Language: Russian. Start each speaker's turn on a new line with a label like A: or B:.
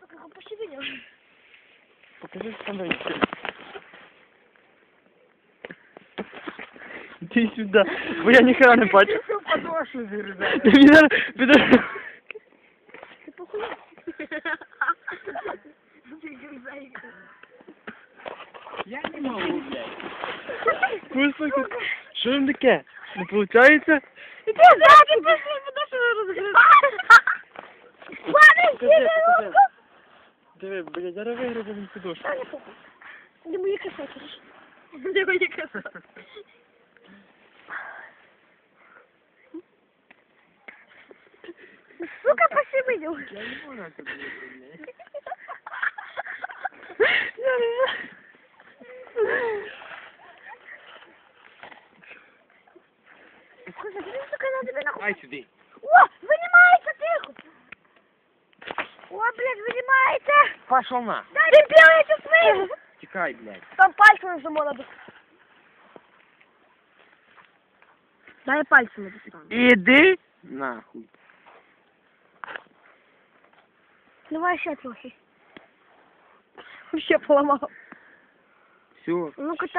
A: Сука, пошевелил.
B: Покажи становище. Іди сюди, бо я ніхера не бачу.
C: Подошли зарезали.
B: Ти мені зараз підеш.
A: Ты похуй. Ты дерзай.
C: Я не могу, блядь.
B: Послухай, що їм таке? Не виходить?
A: Иди сзади, пошли, подошли разгрызать. Падай,
B: Покажи,
A: себе
B: покажи.
A: руку.
B: Диви, блядь, зараз вигребе він підошку.
A: Та не похуй. Де мої касети? Де мої касети? Сука, пошевелил.
C: Я не могу это блядь.
B: Я
A: О, блядь, вынимается.
C: Пошел на.
A: Ты белый, ты смыл.
C: Тікай, блядь.
A: Там пальцем нажиму надо. Дай пальцем надо.
C: Іди нахуй.
A: Давай еще трохи. Вообще поломал.
C: Все.
A: Ну-ка